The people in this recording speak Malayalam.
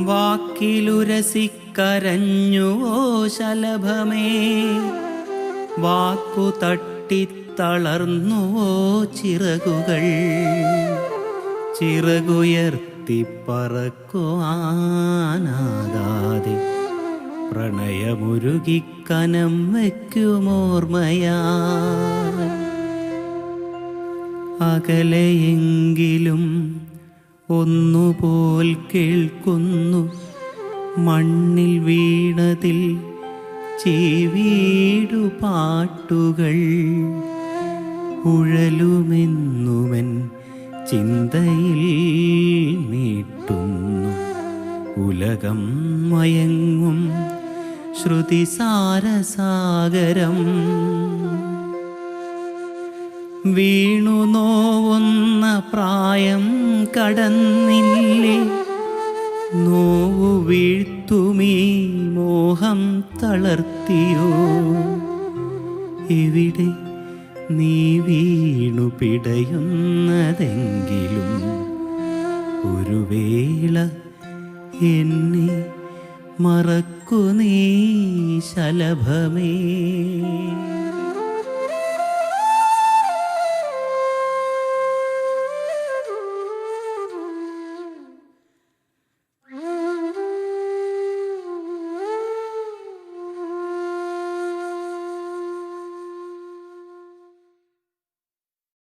വാക്കിലുരസിക്കരഞ്ഞുവോ ശലഭമേ. വാക്കു തട്ടിത്തളർന്നുവോ ചിറകുകൾ. ചിറകുയർത്തി പറക്കുവാനാകാതെ പ്രണയമുരുകിക്കനം വയ്ക്കുമോർമയാ അകലെയെങ്കിലും ഒന്നുപോൽ കേൾക്കുന്നു. മണ്ണിൽ വീണതിൽ ചെവീടു പാട്ടുകൾ. ഉഴലുമെന്നുവൻ ചിന്തയിൽ നീട്ടുന്നു. ഉലകം മയങ്ങും ശ്രുതിസാരസാഗരം. വീണു നോവുന്ന പ്രായം കടന്നില്ലേ? നോവു വീഴ്ത്തുമീ മോഹം തളർത്തിയോ? എവിടെ നീ വീണു പിടയുന്നതെങ്കിലും ഒരു വേള എന്നെ മറക്കു നീ ശലഭമേ.